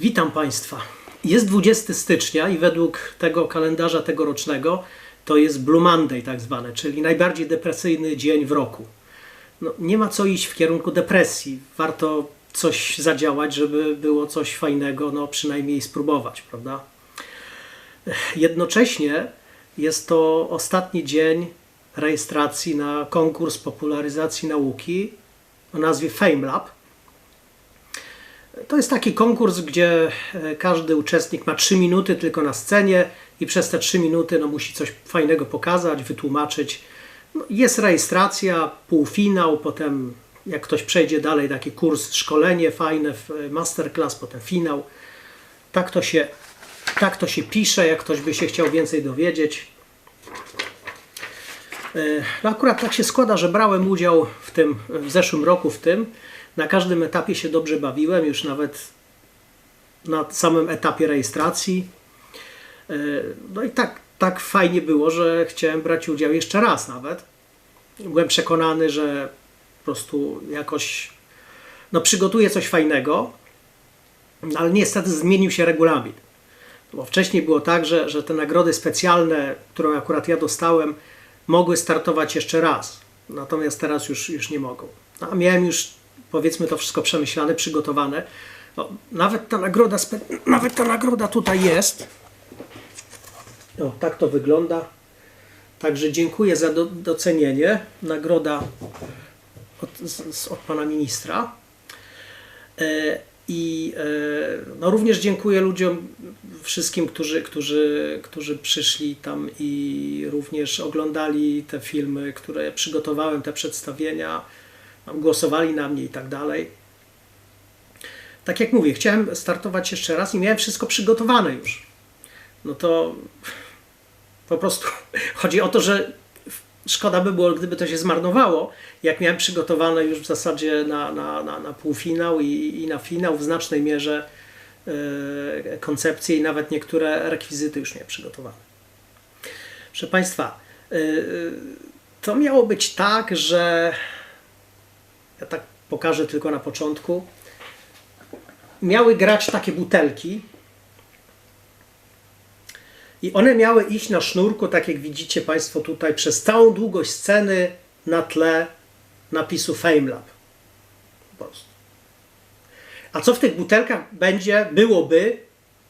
Witam Państwa. Jest 20 stycznia i według tego kalendarza tegorocznego to jest Blue Monday tak zwane, czyli najbardziej depresyjny dzień w roku. No, nie ma co iść w kierunku depresji. Warto coś zadziałać, żeby było coś fajnego, no przynajmniej spróbować, prawda? Jednocześnie jest to ostatni dzień rejestracji na konkurs popularyzacji nauki o nazwie FameLab. To jest taki konkurs, gdzie e, każdy uczestnik ma 3 minuty tylko na scenie i przez te 3 minuty no, musi coś fajnego pokazać, wytłumaczyć. No, jest rejestracja, półfinał, potem jak ktoś przejdzie dalej, taki kurs, szkolenie fajne, masterclass, potem finał. Tak to się, tak to się pisze, jak ktoś by się chciał więcej dowiedzieć. E, No akurat tak się składa, że brałem udział w tym, w zeszłym roku w tym. Na każdym etapie się dobrze bawiłem, już nawet na samym etapie rejestracji. E, No i tak, tak fajnie było, że chciałem brać udział jeszcze raz nawet. Byłem przekonany, że po prostu jakoś no, przygotuję coś fajnego, ale niestety zmienił się regulamin. Bo wcześniej było tak, że, że te nagrody specjalne, którą akurat ja dostałem, mogły startować jeszcze raz. Natomiast teraz już, już nie mogą. A miałem już, powiedzmy, to wszystko przemyślane, przygotowane. No, nawet, ta nagroda, nawet ta nagroda tutaj jest. O, tak to wygląda. Także dziękuję za do, docenienie. Nagroda od, z, od pana ministra. E, I e, no również dziękuję ludziom, wszystkim, którzy, którzy, którzy przyszli tam i również oglądali te filmy, które przygotowałem, te przedstawienia, głosowali na mnie i tak dalej. Tak jak mówię, chciałem startować jeszcze raz i miałem wszystko przygotowane już. No to po prostu chodzi o to, że szkoda by było, gdyby to się zmarnowało, jak miałem przygotowane już w zasadzie na, na, na, na półfinał i, i na finał w znacznej mierze e, koncepcje i nawet niektóre rekwizyty już miałem przygotowane. Proszę Państwa, e, to miało być tak, że ja tak pokażę tylko na początku. Miały grać takie butelki, i one miały iść na sznurku, tak jak widzicie Państwo tutaj, przez całą długość sceny na tle napisu FameLab. Po prostu. A co w tych butelkach będzie, byłoby,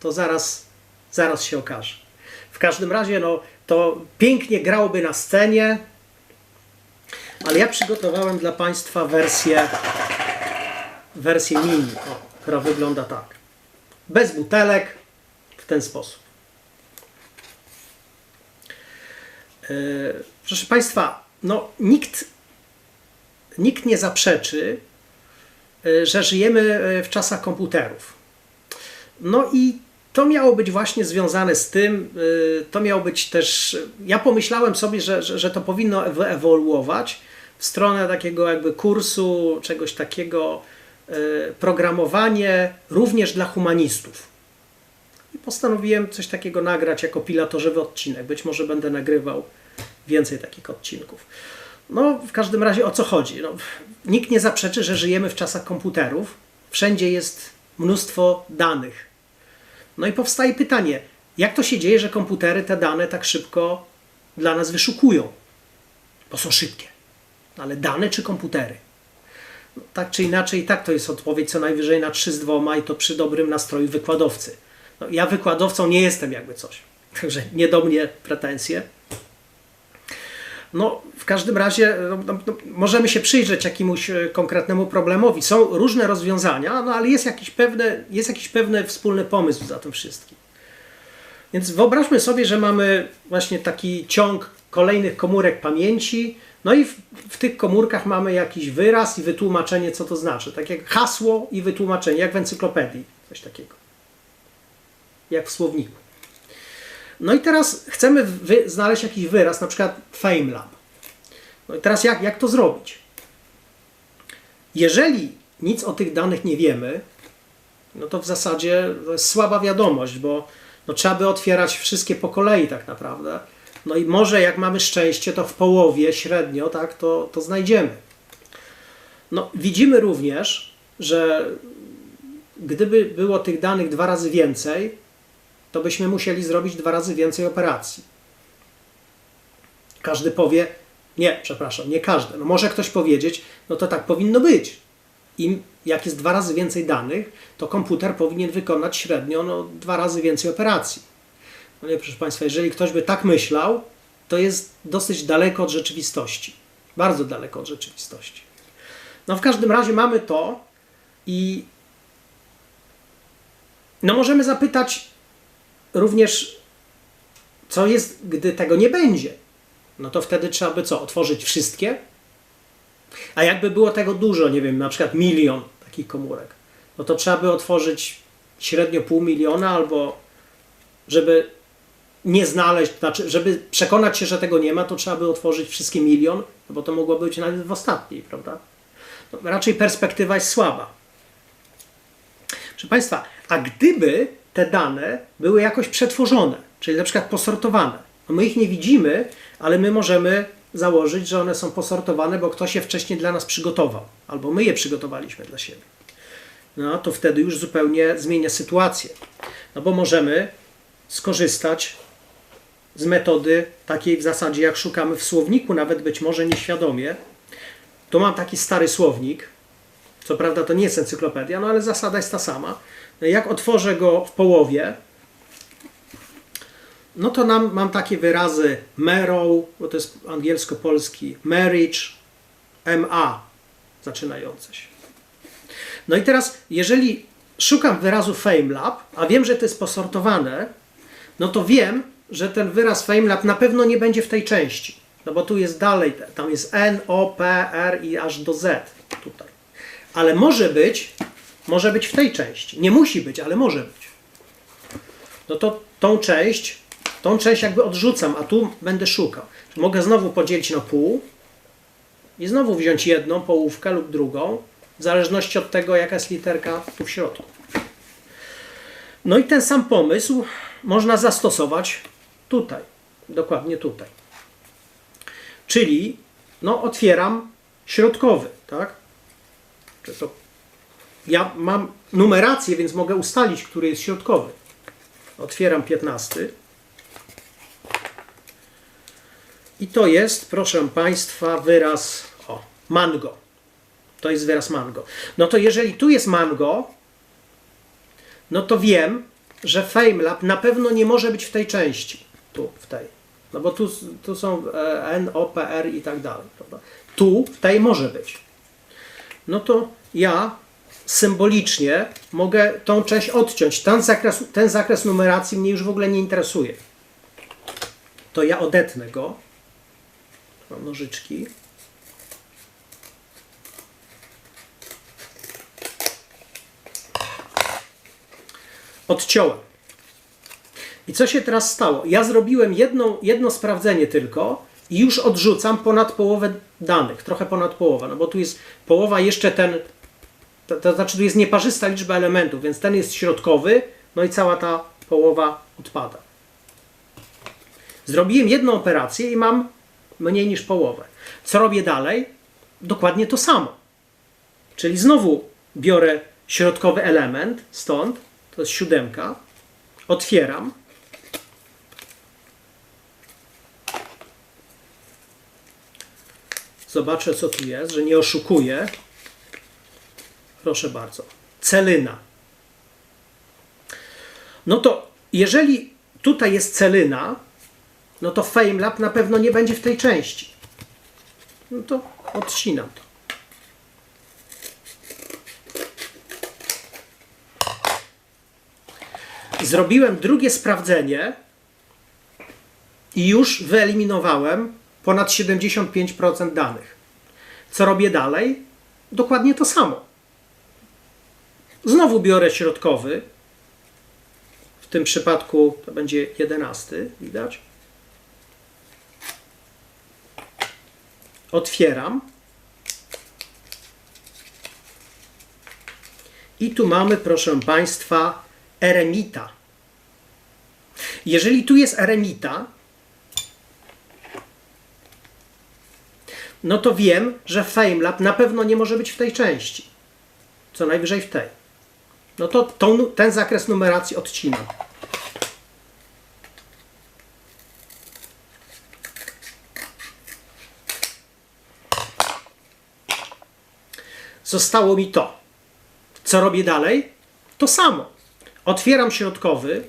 to zaraz, zaraz się okaże. W każdym razie, no, to pięknie grałoby na scenie, ale ja przygotowałem dla Państwa wersję, wersję mini, która wygląda tak. Bez butelek, w ten sposób. E, Proszę Państwa, no nikt, nikt nie zaprzeczy, e, że żyjemy e, w czasach komputerów. No i to miało być właśnie związane z tym, e, to miało być też, ja pomyślałem sobie, że, że, że to powinno wyewoluować w stronę takiego jakby kursu, czegoś takiego, e, programowanie również dla humanistów. I postanowiłem coś takiego nagrać jako pilotażowy odcinek. Być może będę nagrywał więcej takich odcinków. No, w każdym razie o co chodzi? No, nikt nie zaprzeczy, że żyjemy w czasach komputerów. Wszędzie jest mnóstwo danych. No i powstaje pytanie, jak to się dzieje, że komputery te dane tak szybko dla nas wyszukują? Bo są szybkie. Ale dane czy komputery? No, tak czy inaczej, tak to jest odpowiedź co najwyżej na 3 z dwoma i to przy dobrym nastroju wykładowcy. No, ja wykładowcą nie jestem jakby coś. Także nie do mnie pretensje. No, w każdym razie no, no, no, możemy się przyjrzeć jakiemuś e, konkretnemu problemowi. Są różne rozwiązania, no ale jest jakiś, pewne, jest jakiś pewny wspólny pomysł za tym wszystkim. Więc wyobraźmy sobie, że mamy właśnie taki ciąg kolejnych komórek pamięci, no i w, w tych komórkach mamy jakiś wyraz i wytłumaczenie, co to znaczy. Tak jak hasło i wytłumaczenie, jak w encyklopedii, coś takiego. Jak w słowniku. No i teraz chcemy znaleźć jakiś wyraz, na przykład FameLab. No i teraz jak, jak to zrobić? Jeżeli nic o tych danych nie wiemy, no to w zasadzie to jest słaba wiadomość, bo no, trzeba by otwierać wszystkie po kolei tak naprawdę. No i może jak mamy szczęście, to w połowie średnio, tak, to, to znajdziemy. No, widzimy również, że gdyby było tych danych dwa razy więcej, to byśmy musieli zrobić dwa razy więcej operacji. Każdy powie, nie, przepraszam, nie każdy. No może ktoś powiedzieć, no to tak powinno być. Im, jak jest dwa razy więcej danych, to komputer powinien wykonać średnio no, dwa razy więcej operacji. No nie, proszę Państwa, jeżeli ktoś by tak myślał, to jest dosyć daleko od rzeczywistości. Bardzo daleko od rzeczywistości. No w każdym razie mamy to i no możemy zapytać również, co jest, gdy tego nie będzie. No to wtedy trzeba by co? Otworzyć wszystkie? A jakby było tego dużo, nie wiem, na przykład milion takich komórek, no to trzeba by otworzyć średnio pół miliona albo żeby nie znaleźć, znaczy, żeby przekonać się, że tego nie ma, to trzeba by otworzyć wszystkie milion, no bo to mogło być nawet w ostatniej, prawda? No, raczej perspektywa jest słaba. Proszę Państwa, a gdyby te dane były jakoś przetworzone, czyli na przykład posortowane, my ich nie widzimy, ale my możemy założyć, że one są posortowane, bo ktoś je wcześniej dla nas przygotował, albo my je przygotowaliśmy dla siebie. No to wtedy już zupełnie zmienia sytuację. No bo możemy skorzystać z metody takiej w zasadzie, jak szukamy w słowniku, nawet być może nieświadomie. To mam taki stary słownik, co prawda to nie jest encyklopedia, no ale zasada jest ta sama. Jak otworzę go w połowie, no to nam, mam takie wyrazy marrow, bo to jest angielsko-polski, marriage, MA zaczynające się. No i teraz, jeżeli szukam wyrazu FameLab, a wiem, że to jest posortowane, no to wiem, że ten wyraz FameLab na pewno nie będzie w tej części. No bo tu jest dalej, tam jest N, O, P, R i aż do Z tutaj. Ale może być, może być w tej części. Nie musi być, ale może być. No to tą część, tą część jakby odrzucam, a tu będę szukał. Mogę znowu podzielić na pół i znowu wziąć jedną połówkę lub drugą, w zależności od tego, jaka jest literka tu w środku. No i ten sam pomysł można zastosować tutaj, dokładnie tutaj. Czyli no, otwieram środkowy, tak? Czy to ja mam numerację, więc mogę ustalić, który jest środkowy. Otwieram 15. I to jest, proszę Państwa, wyraz o, mango. To jest wyraz mango. No to jeżeli tu jest mango, no to wiem, że FameLab na pewno nie może być w tej części. Tu, w tej. No bo tu, tu są e, N, O, P, R i tak dalej. Prawda? Tu, w tej może być. No to ja symbolicznie mogę tą część odciąć. Ten zakres, ten zakres numeracji mnie już w ogóle nie interesuje. To ja odetnę go. Mam nożyczki. Odciąłem. I co się teraz stało? Ja zrobiłem jedno, jedno sprawdzenie tylko i już odrzucam ponad połowę danych, trochę ponad połowę, no bo tu jest połowa jeszcze ten, to, to znaczy tu jest nieparzysta liczba elementów, więc ten jest środkowy, no i cała ta połowa odpada. Zrobiłem jedną operację i mam mniej niż połowę. Co robię dalej? Dokładnie to samo. Czyli znowu biorę środkowy element, stąd, to jest siódemka, otwieram, Zobaczę, co tu jest, że nie oszukuję. Proszę bardzo. Celyna. No to jeżeli tutaj jest celyna, no to FameLab na pewno nie będzie w tej części. No to odcinam to. Zrobiłem drugie sprawdzenie i już wyeliminowałem ponad 75% danych. Co robię dalej? Dokładnie to samo. Znowu biorę środkowy. W tym przypadku to będzie 11, widać. Otwieram. I tu mamy, proszę Państwa, eremita. Jeżeli tu jest eremita, no to wiem, że FameLab na pewno nie może być w tej części. Co najwyżej w tej. no to tą, ten zakres numeracji odcinam. Zostało mi to. Co robię dalej? To samo. Otwieram środkowy.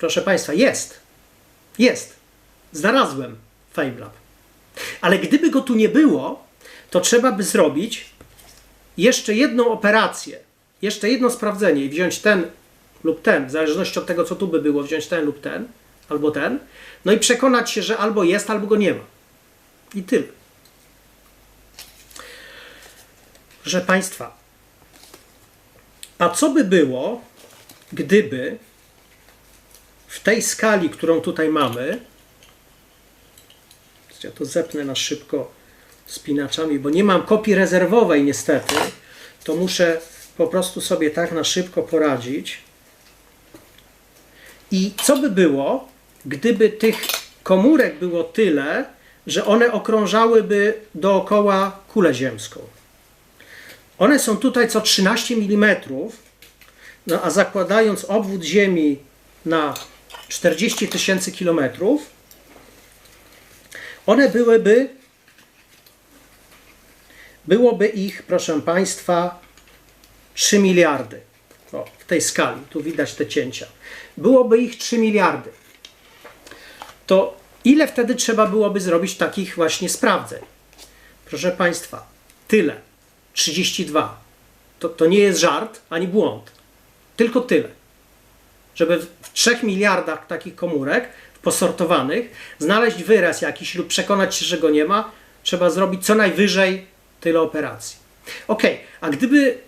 Proszę Państwa, jest. Jest. Znalazłem FameLab. Ale gdyby go tu nie było, to trzeba by zrobić jeszcze jedną operację, jeszcze jedno sprawdzenie i wziąć ten lub ten, w zależności od tego, co tu by było, wziąć ten lub ten, albo ten, no i przekonać się, że albo jest, albo go nie ma. I tyle. Proszę Państwa, a co by było, gdyby w tej skali, którą tutaj mamy, ja to zepnę na szybko spinaczami, bo nie mam kopii rezerwowej niestety, to muszę po prostu sobie tak na szybko poradzić. I co by było, gdyby tych komórek było tyle, że one okrążałyby dookoła kulę ziemską? One są tutaj co 13 mm, no a zakładając obwód Ziemi na 40 tysięcy kilometrów, one byłyby, byłoby ich, proszę Państwa, 3 miliardy. O, w tej skali, tu widać te cięcia. Byłoby ich 3 miliardy. To ile wtedy trzeba byłoby zrobić takich właśnie sprawdzeń? Proszę Państwa, tyle. 32. To, to nie jest żart ani błąd. Tylko tyle. Żeby w 3 miliardach takich komórek posortowanych, znaleźć wyraz jakiś lub przekonać się, że go nie ma, trzeba zrobić co najwyżej tyle operacji. Ok, a gdyby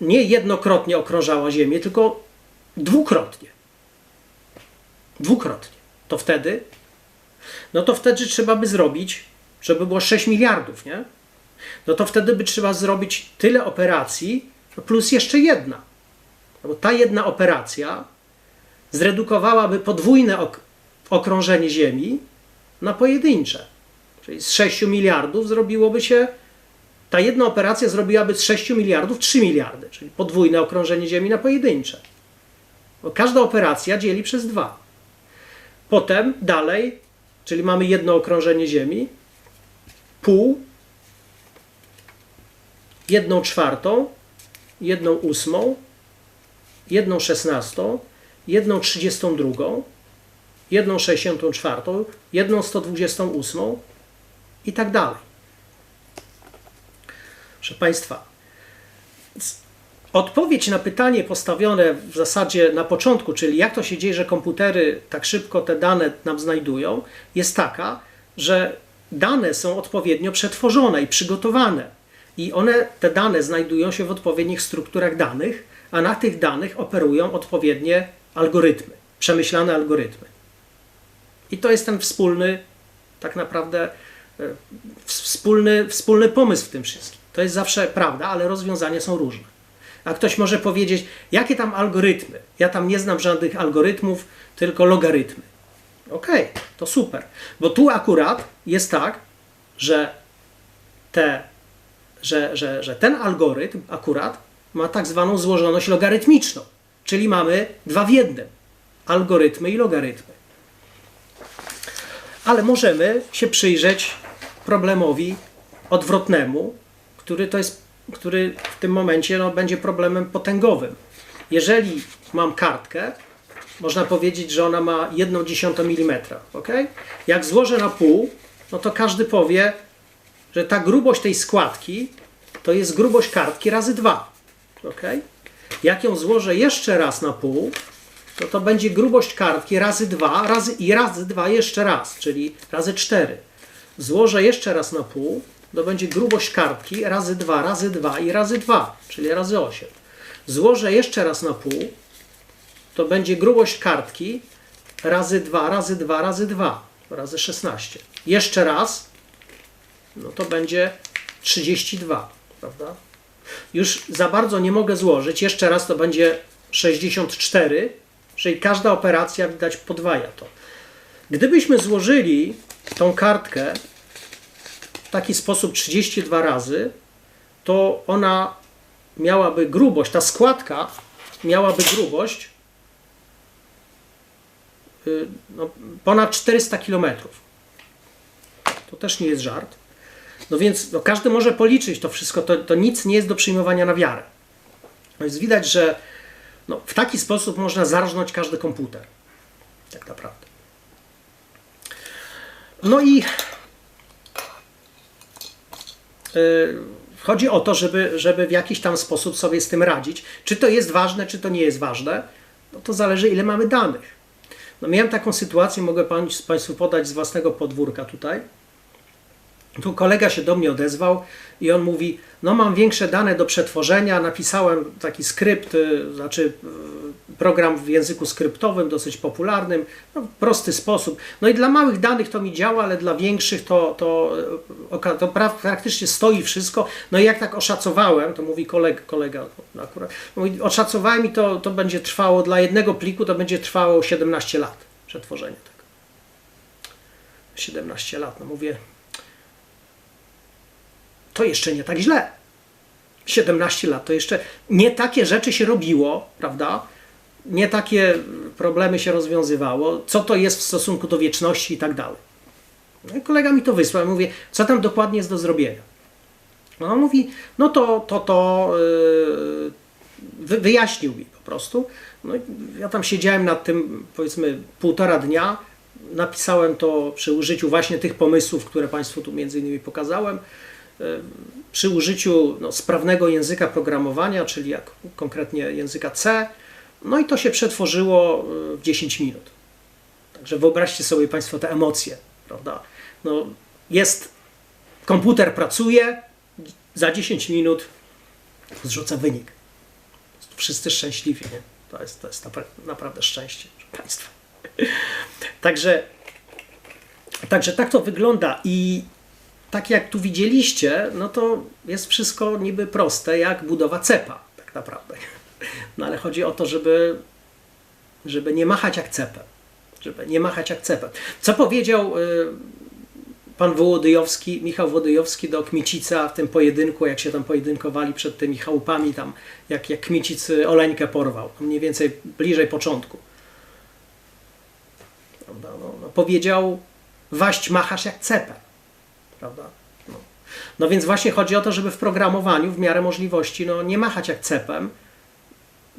nie jednokrotnie okrążała Ziemię, tylko dwukrotnie, dwukrotnie, to wtedy, no to wtedy trzeba by zrobić, żeby było 6 miliardów, nie? No to wtedy by trzeba zrobić tyle operacji, plus jeszcze jedna. No bo ta jedna operacja zredukowałaby podwójne ok okrążenie Ziemi na pojedyncze. Czyli z 6 miliardów zrobiłoby się, ta jedna operacja zrobiłaby z 6 miliardów 3 miliardy, czyli podwójne okrążenie Ziemi na pojedyncze. Bo każda operacja dzieli przez dwa. Potem dalej, czyli mamy jedno okrążenie Ziemi, pół, jedną czwartą, jedną ósmą, jedną szesnastą, jedną trzydziestą drugą, jedną 64, jedną 128 i tak dalej. Proszę Państwa, odpowiedź na pytanie postawione w zasadzie na początku, czyli jak to się dzieje, że komputery tak szybko te dane nam znajdują, jest taka, że dane są odpowiednio przetworzone i przygotowane. I one, te dane znajdują się w odpowiednich strukturach danych, a na tych danych operują odpowiednie algorytmy, przemyślane algorytmy. I to jest ten wspólny, tak naprawdę, e, wspólny, wspólny pomysł w tym wszystkim. To jest zawsze prawda, ale rozwiązania są różne. A ktoś może powiedzieć, jakie tam algorytmy? Ja tam nie znam żadnych algorytmów, tylko logarytmy. Okej, okay, to super. Bo tu akurat jest tak, że, te, że, że, że ten algorytm akurat ma tak zwaną złożoność logarytmiczną. Czyli mamy dwa w jednym. Algorytmy i logarytmy ale możemy się przyjrzeć problemowi odwrotnemu, który to jest, który w tym momencie no, będzie problemem potęgowym. Jeżeli mam kartkę, można powiedzieć, że ona ma 1,1 mm. ok? Jak złożę na pół, no to każdy powie, że ta grubość tej składki to jest grubość kartki razy 2. ok? Jak ją złożę jeszcze raz na pół, to to będzie grubość kartki razy 2 razy, i razy 2 jeszcze raz, czyli razy 4. Złożę jeszcze raz na pół, to będzie grubość kartki razy 2 razy 2 i razy 2, czyli razy 8. Złożę jeszcze raz na pół, to będzie grubość kartki razy 2 razy 2 razy 2 razy 16. Jeszcze raz, no to będzie 32, prawda? Już za bardzo nie mogę złożyć. Jeszcze raz to będzie 64 Czyli każda operacja, widać, podwaja to. Gdybyśmy złożyli tą kartkę taki sposób 32 razy, to ona miałaby grubość, ta składka miałaby grubość y, no, ponad 400 km. To też nie jest żart. No więc no, każdy może policzyć to wszystko, to, to nic nie jest do przyjmowania na wiarę. No więc widać, że no, w taki sposób można zarżnąć każdy komputer. Tak naprawdę. No i yy, chodzi o to, żeby, żeby w jakiś tam sposób sobie z tym radzić. Czy to jest ważne, czy to nie jest ważne, no to zależy, ile mamy danych. No miałem taką sytuację, mogę Państwu podać z własnego podwórka tutaj tu kolega się do mnie odezwał i on mówi: No, mam większe dane do przetworzenia. Napisałem taki skrypt, y, znaczy y, program w języku skryptowym, dosyć popularnym, no, prosty sposób. No i dla małych danych to mi działa, ale dla większych to, to, y, to praktycznie stoi wszystko. No i jak tak oszacowałem, to mówi kolega, kolega akurat, mówi, oszacowałem i to, to będzie trwało dla jednego pliku, to będzie trwało 17 lat przetworzenie tego. 17 lat, no mówię, to jeszcze nie tak źle. 17 lat to jeszcze nie takie rzeczy się robiło, prawda? Nie takie problemy się rozwiązywało. Co to jest w stosunku do wieczności i tak dalej. No kolega mi to wysłał. Mówię, co tam dokładnie jest do zrobienia. No on mówi, no to, to, to yy, wyjaśnił mi po prostu. No ja tam siedziałem nad tym powiedzmy półtora dnia. Napisałem to przy użyciu właśnie tych pomysłów, które Państwu tu między innymi pokazałem przy użyciu no, sprawnego języka programowania, czyli jak konkretnie języka C, no i to się przetworzyło e, w 10 minut. Także wyobraźcie sobie Państwo te emocje, prawda? No, jest, komputer pracuje, za 10 minut zrzuca wynik. Wszyscy szczęśliwi, nie? To jest, to jest naprawdę szczęście Państwa. Także, także tak to wygląda i tak jak tu widzieliście, no to jest wszystko niby proste, jak budowa cepa, tak naprawdę. No ale chodzi o to, żeby, żeby nie machać jak cepem. Żeby nie machać jak cepem. Co powiedział y, pan Wołodyjowski, Michał Wołodyjowski do Kmicica w tym pojedynku, jak się tam pojedynkowali przed tymi chałupami, tam jak, jak Kmicic Oleńkę porwał, mniej więcej bliżej początku. No, no, powiedział, waść machasz jak cepem prawda? No. no. więc właśnie chodzi o to, żeby w programowaniu w miarę możliwości no, nie machać jak cepem,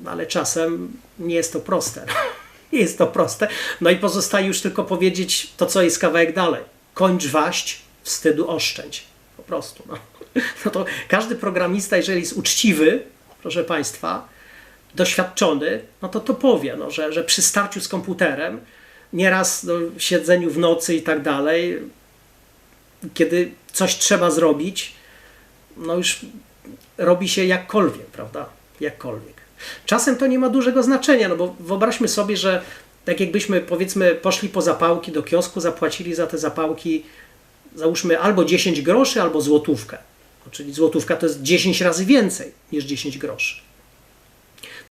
ale czasem nie jest to proste. nie jest to proste. No i pozostaje już tylko powiedzieć to, co jest kawałek dalej. Kończ waść, wstydu oszczędź. Po prostu. No. no to każdy programista, jeżeli jest uczciwy, proszę Państwa, doświadczony, no to to powie, no, że, że przy starciu z komputerem nieraz no, siedzeniu w nocy i tak dalej, kiedy coś trzeba zrobić, no już robi się jakkolwiek, prawda? Jakkolwiek. Czasem to nie ma dużego znaczenia, no bo wyobraźmy sobie, że tak jakbyśmy powiedzmy poszli po zapałki do kiosku, zapłacili za te zapałki załóżmy albo 10 groszy, albo złotówkę. No, czyli złotówka to jest 10 razy więcej niż 10 groszy.